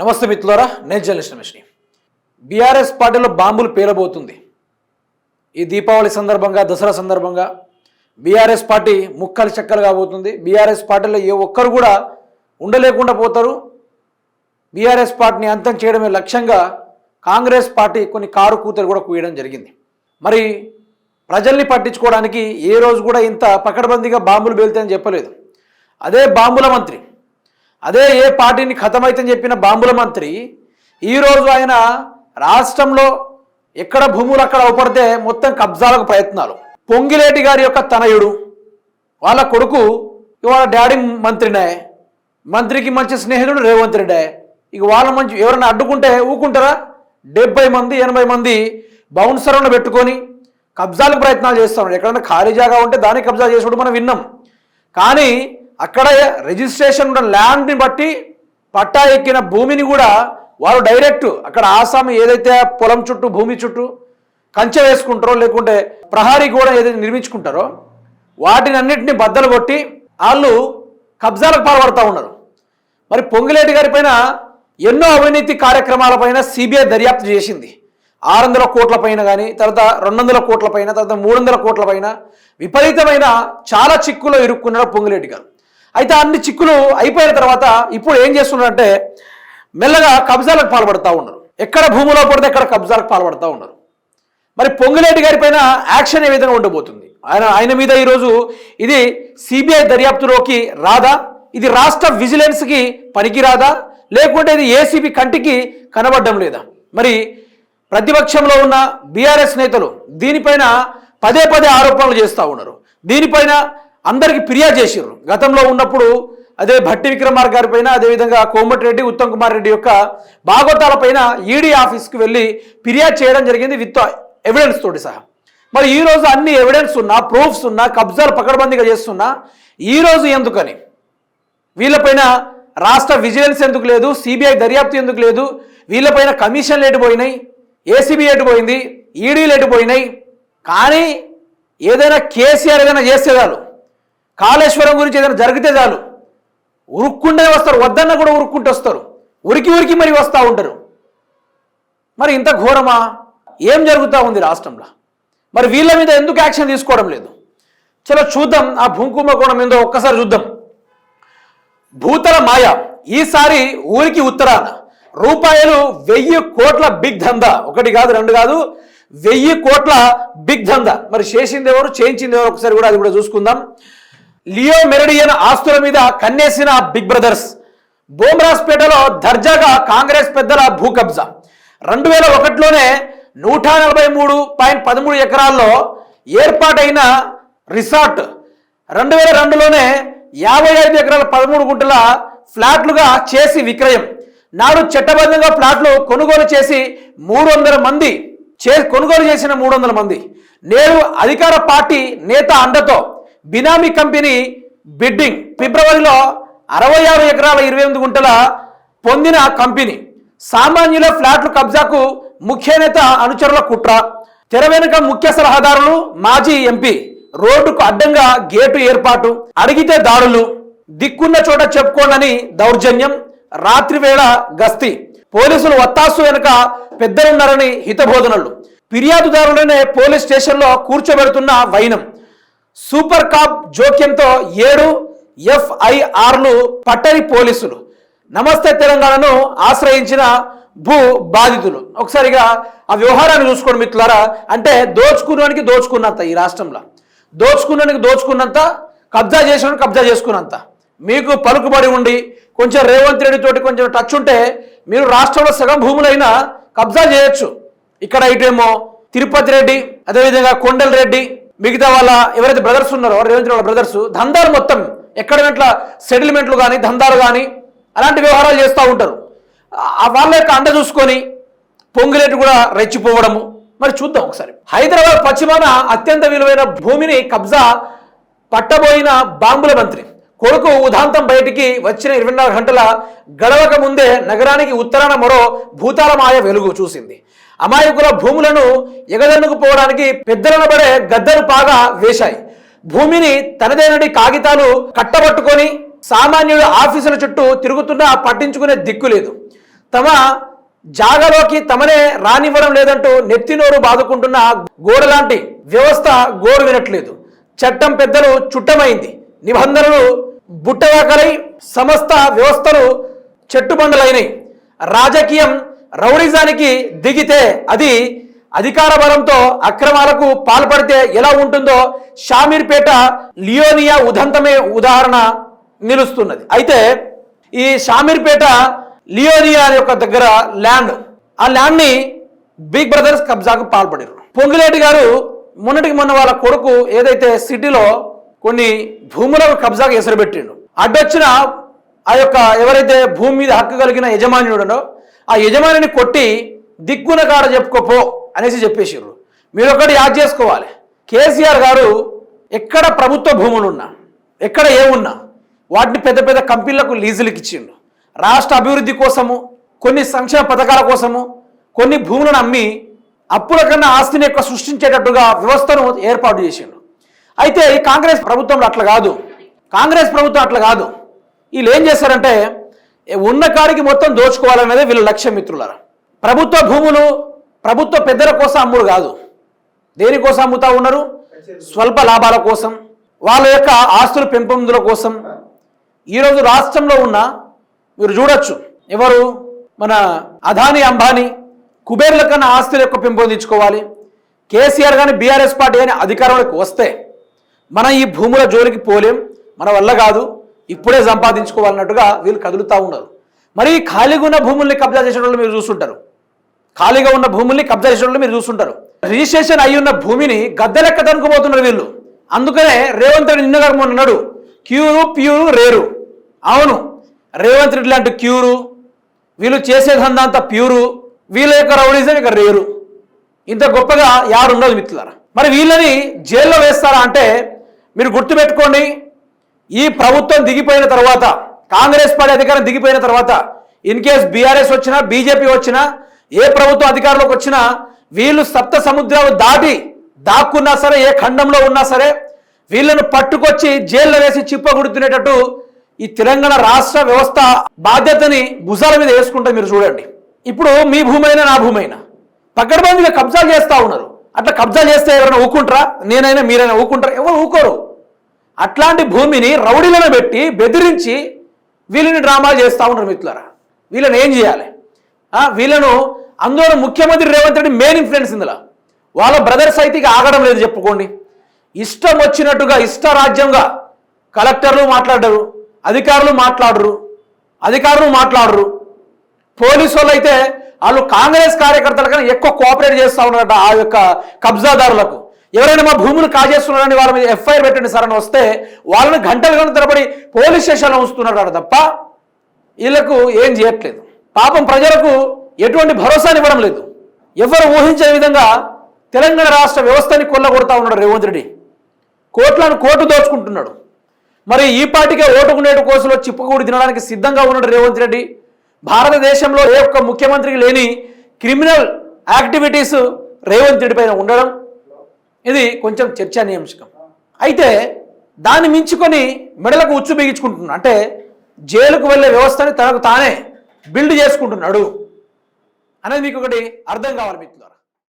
నమస్తే మిత్రులారా నేను జర్నలిస్ట్ రమేష్ని. బీఆర్ఎస్ పార్టీలో బాంబులు పేలబోతుంది. ఈ దీపావళి సందర్భంగా దసరా సందర్భంగా బీఆర్ఎస్ పార్టీ ముక్కలు చెక్కలు కాబోతుంది. బీఆర్ఎస్ పార్టీలో ఏ ఒక్కరు కూడా ఉండలేకుండా పోతారు. బీఆర్ఎస్ పార్టీని అంతం చేయడమే లక్ష్యంగా కాంగ్రెస్ పార్టీ కొన్ని కారు కూతురు కూడా కూయడం జరిగింది. మరి ప్రజల్ని పట్టించుకోవడానికి ఏ రోజు కూడా ఇంత పకడ్బందీగా బాంబులు పేలుతాయని చెప్పలేదు. అదే బాంబుల మంత్రి అదే ఏ పార్టీని ఖతమైతని చెప్పిన బాంబుల మంత్రి ఈరోజు ఆయన రాష్ట్రంలో ఎక్కడ భూములు అక్కడ అవపడితే మొత్తం కబ్జాలకు ప్రయత్నాలు. పొంగిలేటి గారి యొక్క తనయుడు వాళ్ళ కొడుకు ఇవాళ డాడీ మంత్రినే మంత్రికి మంచి స్నేహితుడు రేవంత్ రెడ్డే. ఇక వాళ్ళ మంచి ఎవరైనా అడ్డుకుంటే ఊకుంటారా? డెబ్బై మంది ఎనభై మంది బౌన్సర్లను పెట్టుకొని కబ్జాలకు ప్రయత్నాలు చేస్తాం ఎక్కడైనా ఖాళీ జాగా ఉంటే దాన్ని కబ్జా చేసుకుంటూ మనం విన్నాం. కానీ అక్కడ రిజిస్ట్రేషన్ ఉన్న ల్యాండ్ని బట్టి పట్టా ఎక్కిన భూమిని కూడా వారు డైరెక్ట్ అక్కడ ఆసామి ఏదైతే పొలం చుట్టూ భూమి చుట్టూ కంచె వేసుకుంటారో లేకుంటే ప్రహారీ కూడా ఏదైతే నిర్మించుకుంటారో వాటిని అన్నింటినీ బద్దలు కొట్టి వాళ్ళు కబ్జాలకు పాల్పడుతూ ఉన్నారు. మరి పొంగిలేటి గారి పైన ఎన్నో అవినీతి కార్యక్రమాల పైన సిబిఐ దర్యాప్తు చేసింది. ఆరు వందల కోట్ల పైన కానీ తర్వాత రెండు వందల కోట్ల పైన తర్వాత మూడు వందల కోట్ల పైన విపరీతమైన చాలా చిక్కులో ఇరుక్కున్నాడు పొంగిలేటి గారు. అయితే అన్ని చిక్కులు అయిపోయిన తర్వాత ఇప్పుడు ఏం చేస్తున్నారంటే మెల్లగా కబ్జాలకు పాల్పడుతూ ఉన్నారు. ఎక్కడ భూమిలో పడితే ఎక్కడ కబ్జాలకు పాల్పడుతూ ఉన్నారు. మరి పొంగులేటి గారి పైన యాక్షన్ ఏ విధంగా ఉండబోతుంది? ఆయన ఆయన మీద ఈరోజు ఇది సిబిఐ దర్యాప్తులోకి రాదా? ఇది రాష్ట్ర విజిలెన్స్కి పనికిరాదా? లేకుంటే ఇది ఏసీబీ కంటికి కనబడడం లేదా? మరి ప్రతిపక్షంలో ఉన్న బీఆర్ఎస్ నేతలు దీనిపైన పదే పదే ఆరోపణలు చేస్తూ ఉన్నారు. దీనిపైన అందరికి ఫిర్యాదు చేసిర్రు. గతంలో ఉన్నప్పుడు అదే భట్టి విక్రమార్ గారి పైన అదేవిధంగా కోమటిరెడ్డి ఉత్తమ్ కుమార్ రెడ్డి యొక్క బాగోతాల పైన ఈడీ ఆఫీస్కి వెళ్ళి ఫిర్యాదు చేయడం జరిగింది విత్ ఎవిడెన్స్ తోటి సహా. మరి ఈ రోజు అన్ని ఎవిడెన్స్ ఉన్నా ప్రూఫ్స్ ఉన్నా కబ్జాలు పకడ్బందీగా చేస్తున్నా ఈ రోజు ఎందుకని? వీళ్ళపైన రాష్ట్ర విజిలెన్స్ ఎందుకు లేదు? సిబిఐ దర్యాప్తు ఎందుకు లేదు? వీళ్ళపైన కమిషన్లు ఎటుపోయినాయి ఏసీబీ ఎటుపోయింది ఈడీలు ఎటుపోయినాయి కానీ ఏదైనా కేసీఆర్ ఏదైనా చేస్తే కాళేశ్వరం గురించి ఏదైనా జరిగితే చాలు. ఉరుక్కుండే వస్తారు వద్దన్న కూడా ఉరుక్కుంటూ వస్తారు. ఉరికి ఉరికి మరి వస్తూ ఉంటారు. మరి ఇంత ఘోరమా? ఏం జరుగుతూ ఉంది రాష్ట్రంలో? మరి వీళ్ళ మీద ఎందుకు యాక్షన్ తీసుకోవడం లేదు? చలో చూద్దాం ఆ భూకుంభకోణం ఏందో ఒక్కసారి చూద్దాం. భూతల మాయ ఈసారి ఊరికి ఉత్తరాన. రూపాయలు వెయ్యి కోట్ల బిగ్ దందా ఒకటి కాదు రెండు కాదు వెయ్యి కోట్ల బిగ్ దందా మరి చేసింది ఎవరు చేయించింది ఎవరు ఒకసారి కూడా అది కూడా చూసుకుందాం. లియో మెరడియన్ ఆస్తుల మీద కన్నేసిన బిగ్ బ్రదర్స్. బోమ్రాస్పేటలో దర్జాగా కాంగ్రెస్ పెద్దల భూ కబ్జా. రెండు వేల ఒకటిలోనే నూట నలభై మూడు పాయింట్ పదమూడు ఎకరాల్లో ఏర్పాటైన రిసార్ట్. రెండు వేల రెండులోనే యాభై ఐదు ఎకరాల పదమూడు గుంటల ఫ్లాట్లుగా చేసి విక్రయం. నాడు చట్టబద్ధంగా ఫ్లాట్లు కొనుగోలు చేసి మూడు వందల మంది చే కొనుగోలు చేసిన మూడు వందల మంది. నేడు అధికార పార్టీ నేత అండతో బినామీ కంపెనీ బిడ్డింగ్ ఫిబ్రవరిలో అరవై ఆరు ఎకరాల ఇరవై ఎనిమిది గుంటల పొందిన కంపెనీ. సామాన్యుల ఫ్లాట్లు కబ్జాకు ముఖ్య నేత అనుచరుల కుట్ర. తెర వెనుక ముఖ్య సలహాదారులు మాజీ ఎంపీ. రోడ్డుకు అడ్డంగా గేటు ఏర్పాటు. అడిగితే దాడులు. దిక్కున్న చోట చెప్పుకోనని దౌర్జన్యం. రాత్రివేళ గస్తీ. పోలీసులు వత్తాసు వెనుక పెద్దలున్నారని హితబోధనలు. ఫిర్యాదుదారులనే పోలీస్ స్టేషన్లో కూర్చోబెడుతున్న వైనం. సూపర్ కాప్ జోక్యంతో ఏడు ఎఫ్ఐఆర్లు పట్టని పోలీసులు. నమస్తే తెలంగాణను ఆశ్రయించిన భూ బాధితులు. ఒకసారిగా ఆ వ్యవహారాన్ని చూసుకోండి మిత్రులారా. అంటే దోచుకున్నవానికి దోచుకున్నంత ఈ రాష్ట్రంలో. దోచుకున్నానికి దోచుకున్నంత కబ్జా చేసిన కబ్జా చేసుకున్నంత. మీకు పలుకుబడి ఉండి కొంచెం రేవంత్ రెడ్డి తోటి కొంచెం టచ్ ఉంటే మీరు రాష్ట్రంలో సగం భూములైనా కబ్జా చేయొచ్చు. ఇక్కడ ఇటేమో తిరుపతి రెడ్డి అదేవిధంగా కొండల రెడ్డి మిగతా వాళ్ళ ఎవరైతే బ్రదర్స్ ఉన్నారో రేవంత్ రెడ్డి వాళ్ళ బ్రదర్స్ దందాలు మొత్తం ఎక్కడ వెంట్ల సెటిల్మెంట్లు కానీ దందాలు కానీ అలాంటి వ్యవహారాలు చేస్తూ ఉంటారు. వాళ్ళ యొక్క అండ చూసుకొని పొంగిరెడ్డి కూడా రెచ్చిపోవడము. మరి చూద్దాం ఒకసారి. హైదరాబాద్ పశ్చిమాన అత్యంత విలువైన భూమిని కబ్జా పట్టబోయిన బాంబుల మంత్రి. కొడుకు ఉదాంతం బయటికి వచ్చిన ఇరవై నాలుగు గంటల గడవక ముందే నగరానికి ఉత్తరాన మరో భూతాలమాయ వెలుగు చూసింది. అమాయకుల భూములను ఎగదన్నుకుపోవడానికి పెద్దలనబడే గద్దలు పాగా వేశాయి. భూమిని తనదేనడి కాగితాలు కట్టబట్టుకొని సామాన్యుడు ఆఫీసుల చుట్టూ తిరుగుతున్నా పట్టించుకునే దిక్కు లేదు. తమ జాగలోకి తమనే రానివ్వడం లేదంటూ నెత్తినోరు బాదుకుంటున్న గోడలాంటి వ్యవస్థ గోడు వినట్లేదు. చట్టం పెద్దలు చుట్టమైంది. నిబంధనలు బుట్టవాకలై సమస్త వ్యవస్థలు చెట్టుబండలైనవి రాజకీయం రౌడిజానికి దిగితే అది అధికార బలంతో అక్రమాలకు పాల్పడితే ఎలా ఉంటుందో షామీర్పేట లియోనియా ఉదంతమే ఉదాహరణ నిలుస్తున్నది. అయితే ఈ షామీర్పేట లియోనియా యొక్క దగ్గర ల్యాండ్ ఆ ల్యాండ్ని బిగ్ బ్రదర్స్ కబ్జాకు పాల్పడారు పొంగులేటి గారు మొన్నటికి మొన్న వాళ్ళ కొడుకు ఏదైతే సిటీలో కొన్ని భూములకు కబ్జాకు ఎసరబెట్టిండు అడ్డొచ్చిన ఆ యొక్క ఎవరైతే భూమి మీద హక్కు కలిగిన యజమానుడో ఆ యజమానిని కొట్టి దిక్కున కాడ చెప్పుకోపో అనేసి చెప్పేసారు మీరు ఒకటి యాద్ చేసుకోవాలి. కేసీఆర్ గారు ఎక్కడ ప్రభుత్వ భూములు ఉన్నా ఎక్కడ ఏమున్నా వాటిని పెద్ద పెద్ద కంపెనీలకు లీజులకు ఇచ్చిండు. రాష్ట్ర అభివృద్ధి కోసము కొన్ని సంక్షేమ పథకాల కోసము కొన్ని భూములను అమ్మి అప్పుల కన్నా ఆస్తిని ఎక్కువ సృష్టించేటట్టుగా వ్యవస్థను ఏర్పాటు చేసిండు. అయితే ఈ కాంగ్రెస్ ప్రభుత్వంలో అట్లా కాదు. కాంగ్రెస్ ప్రభుత్వం అట్లా కాదు. వీళ్ళు ఏం చేశారంటే ఉన్న కాడికి మొత్తం దోచుకోవాలనేది వీళ్ళ లక్ష్యం మిత్రులరా. ప్రభుత్వ భూములు ప్రభుత్వ పెద్దల కోసం అమ్ముడు కాదు. దేనికోసం అమ్ముతా ఉన్నారు? స్వల్ప లాభాల కోసం వాళ్ళ యొక్క ఆస్తులు పెంపొందుల కోసం. ఈరోజు రాష్ట్రంలో ఉన్న మీరు చూడొచ్చు ఎవరు? మన అదానీ అంబానీ కుబేర్ల కన్నా ఆస్తులు ఎక్కువ పెంపొందించుకోవాలి. కేసీఆర్ కానీ బీఆర్ఎస్ పార్టీ కానీ అధికారంలోకి వస్తే మనం ఈ భూముల జోలికి పోలేం మన వల్ల కాదు. ఇప్పుడే సంపాదించుకోవాలన్నట్టుగా వీళ్ళు కదులుతూ ఉన్నారు. మరి ఖాళీగా ఉన్న భూముల్ని కబ్జా చేసిన వాళ్ళు మీరు చూస్తుంటారు. ఖాళీగా ఉన్న భూముల్ని కబ్జా చేసిన వాళ్ళు మీరు చూస్తుంటారు. రిజిస్ట్రేషన్ అయి ఉన్న భూమిని గద్దెలెక్క తనుకుపోతున్నారు వీళ్ళు. అందుకనే రేవంత్ రెడ్డి నిన్నగారు అన్నాడు క్యూరు ప్యూరు రేరు. అవును రేవంత్ రెడ్డి లాంటి క్యూరు వీళ్ళు చేసే దందా ప్యూరు వీళ్ళ యొక్క రౌడీజం ఇక రేరు. ఇంత గొప్పగా యాడుండదు మిత్రులారా. మరి వీళ్ళని జైల్లో వేస్తారా అంటే మీరు గుర్తుపెట్టుకోండి ఈ ప్రభుత్వం దిగిపోయిన తర్వాత కాంగ్రెస్ పార్టీ అధికారం దిగిపోయిన తర్వాత ఇన్ కేస్ బీఆర్ఎస్ వచ్చినా బీజేపీ వచ్చినా ఏ ప్రభుత్వం అధికారంలోకి వచ్చినా వీళ్ళు సప్త సముద్రాలు దాటి దాక్కున్నా సరే ఏ ఖండంలో ఉన్నా సరే వీళ్ళను పట్టుకొచ్చి జైల్లో వేసి చిప్పగుడుతునేటట్టు ఈ తెలంగాణ రాష్ట్ర వ్యవస్థ బాధ్యతని భుజాల మీద వేసుకుంటే మీరు చూడండి. ఇప్పుడు మీ భూమైనా నా భూమైనా? పక్కన పక్కడబందిగా కబ్జాలు చేస్తూ ఉన్నారు. అట్లా కబ్జాలు చేస్తే ఎవరైనా ఊకుంటారా? నేనైనా మీరైనా ఊకుంటారా? ఎవరు ఊకోరు? అట్లాంటి భూమిని రౌడీలను పెట్టి బెదిరించి వీళ్ళని డ్రామాలు చేస్తూ ఉన్నారు మిత్రులారా. వీళ్ళని ఏం చేయాలి? వీళ్ళను అందులో ముఖ్యమంత్రి రేవంత్ రెడ్డి మెయిన్ ఇన్ఫ్లుయెన్స్ ఇందులో. వాళ్ళ బ్రదర్స్ అయితే ఇక ఆగడం లేదు చెప్పుకోండి. ఇష్టం వచ్చినట్టుగా ఇష్టరాజ్యంగా కలెక్టర్లు మాట్లాడరు అధికారులు మాట్లాడరు అధికారులు మాట్లాడరు. పోలీసు వాళ్ళు అయితే వాళ్ళు కాంగ్రెస్ కార్యకర్తల కన్నా ఎక్కువ కోఆపరేట్ చేస్తూ ఉన్నారట ఆ యొక్క కబ్జాదారులకు. ఎవరైనా మా భూములు కాజేస్తున్నారని వాళ్ళ మీద ఎఫ్ఐఆర్ పెట్టండి సార్ అని వస్తే వాళ్ళని గంటలు గంటలు తరబడి పోలీస్ స్టేషన్లో ఉంచుతున్నాడు తప్ప వీళ్ళకు ఏం చేయట్లేదు. పాపం ప్రజలకు ఎటువంటి భరోసాని ఇవ్వడం లేదు. ఎవరు ఊహించే విధంగా తెలంగాణ రాష్ట్ర వ్యవస్థని కొల్లగొడతా ఉన్నాడు రేవంత్ రెడ్డి. కోట్లను కోటు దోచుకుంటున్నాడు. మరి ఈ పాటికే ఓటుకునేటు కోసంలో చిప్పుకూడి తినడానికి సిద్ధంగా ఉన్నాడు రేవంత్ రెడ్డి. భారతదేశంలో ఏ ఒక్క ముఖ్యమంత్రికి లేని క్రిమినల్ యాక్టివిటీస్ రేవంత్ రెడ్డి పైన ఉండడం ఇది కొంచెం చర్చనీయాంశకం అయితే దాన్ని మించుకొని మెడలకు ఉచ్చు బిగించుకుంటున్నాడు. అంటే జైలుకు వెళ్ళే వ్యవస్థని తనకు తానే బిల్డ్ చేసుకుంటున్నాడు. అనేది మీకు ఒకటి అర్థం కావాలి మిత్రులు